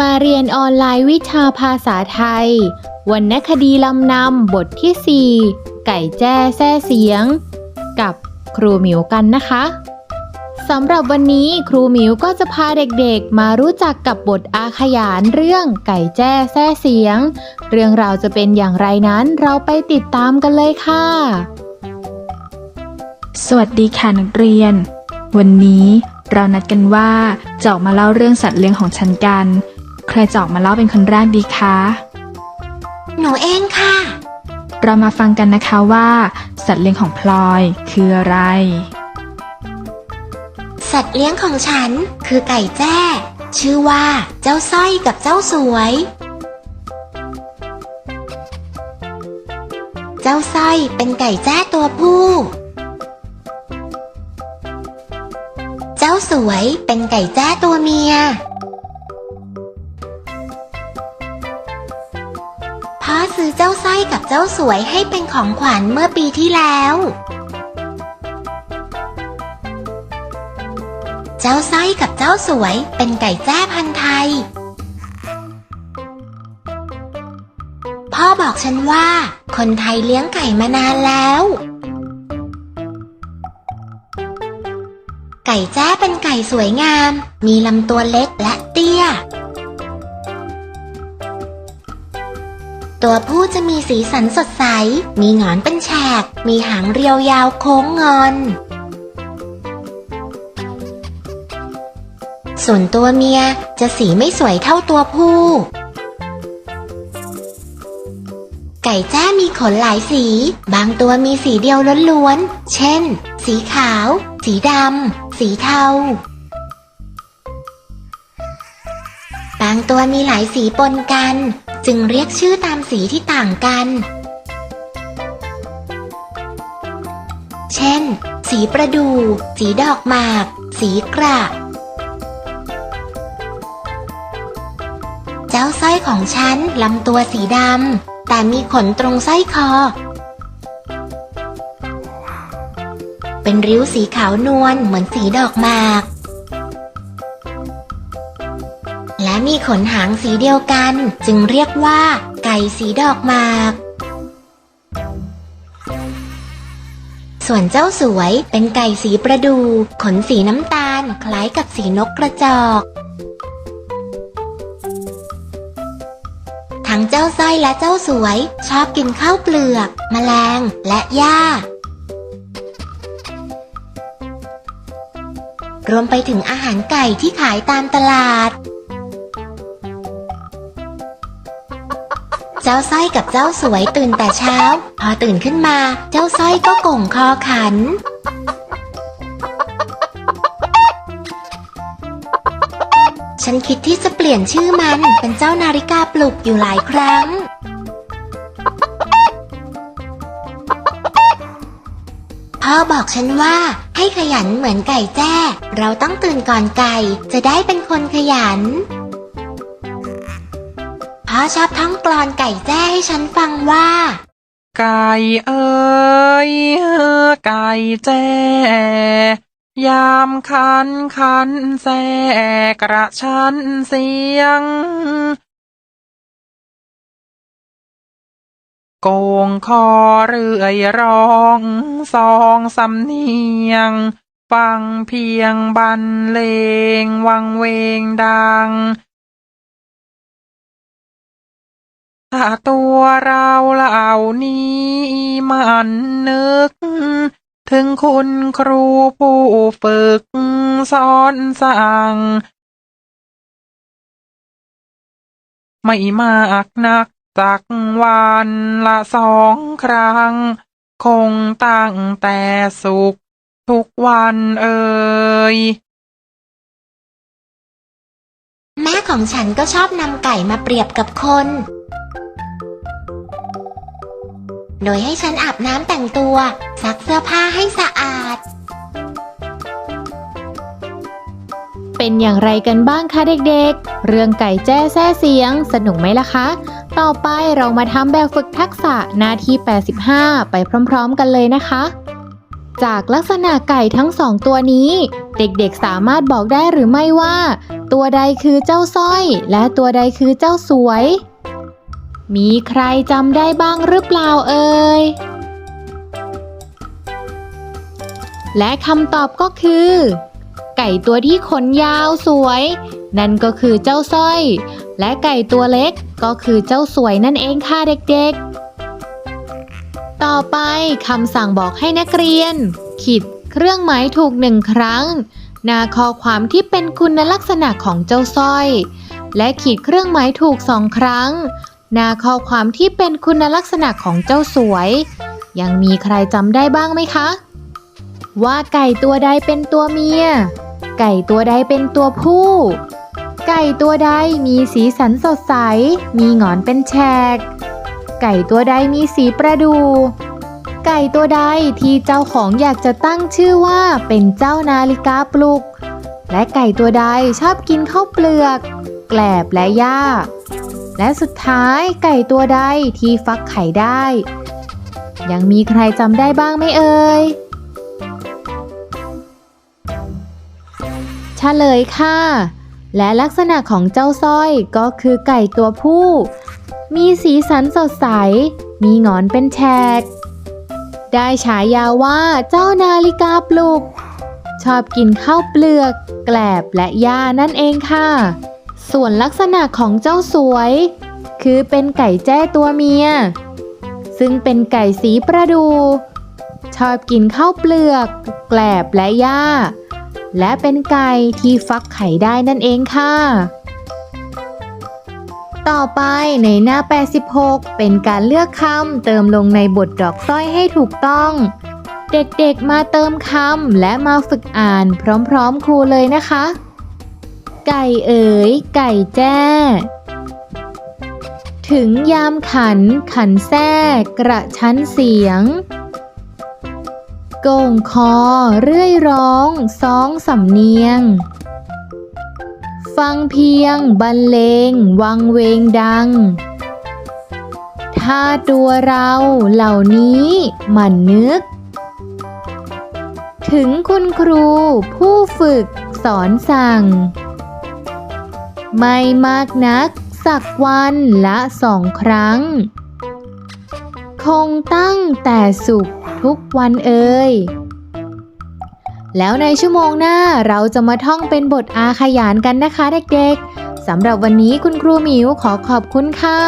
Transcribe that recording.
มาเรียนออนไลน์วิชาภาษาไทย วรรณคดีลำนำบทที่ 4 ไก่แจ้แซ่เสียง กับครูหมิวกันนะคะสำหรับวันนี้ครูหมิวก็จะพาเด็กๆ มารู้จักกับบทอาขยานเรื่องไก่แจ้แซ่เสียง เรื่องราวจะเป็นอย่างไรนั้นเราไปติดตามกันเลยค่ะ สวัสดีค่ะนักเรียน วันนี้เรานัดกันว่าจะออกมาเล่าเรื่องสัตว์เลี้ยงของฉันกัน ใครจะออกมาเล่าเป็นคนแรกดีคะ หนูเองค่ะ เรามาฟังกันนะคะว่า สัตว์เลี้ยงของพลอยคืออะไร สัตว์เลี้ยงของฉันคือไก่แจ้ ชื่อว่าเจ้าสร้อยกับเจ้าสวย เจ้าสร้อยเป็นไก่แจ้ตัวผู้เจ้าสวยเป็นไก่แจ้ตัวเมีย ซื้อเจ้าไส้กับเจ้าสวยให้เป็นของขวัญเมื่อปีที่แล้ว เจ้าไส้กับเจ้าสวยเป็นไก่แจ้พันธุ์ไทย พ่อบอกฉันว่า คนไทยเลี้ยงไก่มานานแล้ว ไก่แจ้เป็นไก่สวยงาม มีลำตัวเล็กและเตี้ย ตัวผู้จะมีสีสันสดใส มีหงอนเป็นแฉก มีหางเรียวยาวโค้งงอน ส่วนตัวเมียจะสีไม่สวยเท่าตัวผู้ ไก่แจ้มีขนหลายสี บางตัวมีสีเดียวล้วนๆ เช่น สีขาว สีดำ สีเทาบางตัวมีหลายสีปนกัน จึงเรียกชื่อตามสีที่ต่างกัน เช่น สีประดู่สีดอกหมาก สีกระ เจ้าสร้อยของฉันลำตัวสีดำ แต่มีขนตรงสร้อยคอ เป็นริ้วสีขาวนวลเหมือนสีดอกหมาก และมีขนหางสีเดียวกัน จึงเรียกว่า ไก่สีดอกหมาก ส่วนเจ้าสวยเป็นไก่สีประดู ขนสีน้ำตาล คล้ายกับสีนกกระจอก ทั้งเจ้าสร้อยและเจ้าสวย ชอบกินข้าวเปลือก แมลง และหญ้ารวมไปถึงอาหารไก่ที่ขายตามตลาด เจ้าสร้อยกับเจ้าสวยตื่นแต่เช้า พอตื่นขึ้นมา เจ้าสร้อยก็ก่งคอขัน ฉันคิดที่จะเปลี่ยนชื่อมันเป็นเจ้านาฬิกาปลุกอยู่หลายครั้งพ่อบอกฉันว่าให้ขยันเหมือนไก่แจ้ เราต้องตื่นก่อนไก่จะได้เป็นคนขยัน พ่อชอบท่องกลอนไก่แจ้ให้ฉันฟังว่า ไก่เอ๋ยไก่แจ้ยามคันคันแสกระชันเสียง โกงคอเรื่อยร้องสองสำเนียง ฟังเพียงบรรเลงวังเวงดัง ถ้าตัวเราเหล่านี้มันนึก ถึงคุณครูผู้ฝึกสอนสั่ง ไม่มากนักสักวันละสองครั้ง คงตั้งแต่สุขทุกวันเอ่ยแม่ของฉันก็ชอบนำไก่มาเปรียบกับคน โดยให้ฉันอาบน้ำแต่งตัว ซักเสื้อผ้าให้สะอาด เป็นอย่างไรกันบ้างคะเด็กๆ เรื่องไก่แจ้แซ่เสียง สนุกไหมล่ะคะ ต่อไปเรามาทำแบบฝึกทักษะหน้าที่ 85 ไปพร้อมๆกันเลยนะคะ จากลักษณะไก่ทั้งสองตัวนี้ เด็กๆสามารถบอกได้หรือไม่ว่า ตัวใดคือเจ้าสร้อย และตัวใดคือเจ้าสวย มีใครจำได้บ้างหรือเปล่าเอ่ย และคำตอบก็คือ ไก่ตัวที่ขนยาวสวย นั่นก็คือเจ้าสร้อย และไก่ตัวเล็กก็คือเจ้าสวยนั่นเองค่ะเด็กๆ ต่อไปคำสั่งบอกให้นักเรียน ขีดเครื่องหมายถูกหนึ่งครั้งหน้าข้อความที่เป็นคุณลักษณะของเจ้าสร้อย และขีดเครื่องหมายถูกสองครั้ง หน้าข้อความที่เป็นคุณลักษณะของเจ้าสวย ยังมีใครจำได้บ้างไหมคะ ว่าไก่ตัวใดเป็นตัวเมีย ไก่ตัวใดเป็นตัวผู้ ไก่ตัวใดมีสีสันสดใส มีหงอนเป็นแฉก ไก่ตัวใดมีสีประดู ไก่ตัวใดที่เจ้าของอยากจะตั้งชื่อว่าเป็นเจ้านาฬิกาปลุก และไก่ตัวใดชอบกินข้าวเปลือก แกลบและหญ้า และสุดท้ายไก่ตัวใดที่ฟักไข่ได้ ยังมีใครจำได้บ้างไหมเอ่ยเฉลยค่ะ และลักษณะของเจ้าสร้อยก็คือไก่ตัวผู้ มีสีสันสดใส มีหงอนเป็นแฉก ได้ฉายาว่าเจ้านาฬิกาปลุก ชอบกินข้าวเปลือก แกลบและหญ้านั่นเองค่ะ ส่วนลักษณะของเจ้าสวย คือเป็นไก่แจ้ตัวเมีย ซึ่งเป็นไก่สีประดู ชอบกินข้าวเปลือก แกลบและหญ้า และเป็นไก่ที่ฟักไข่ได้นั่นเองค่ะ ต่อไปในหน้า 86 เป็นการเลือกคำเติมลงในบทดอกสร้อยให้ถูกต้อง เด็กๆมาเติมคำและมาฝึกอ่านพร้อมๆครูเลยนะคะ ไก่เอ๋ย ไก่แจ้ ถึงยามขันขันแท้กระชั้นเสียง โก่งคอเรื่อยร้องสองสำเนียง ฟังเพียงบรรเลง วังเวงดัง ถ้าตัวเราเหล่านี้หมันนึก ถึงคุณครูผู้ฝึกสอนสั่ง ไม่มากนัก สักวันละสองครั้ง คงตั้งแต่สุขทุกวันเอ่ยแล้วในชั่วโมงหน้าเราจะมาท่องเป็นบทอาขยานกันนะคะเด็กๆสำหรับวันนี้คุณครูหมิวขอขอบคุณค่ะ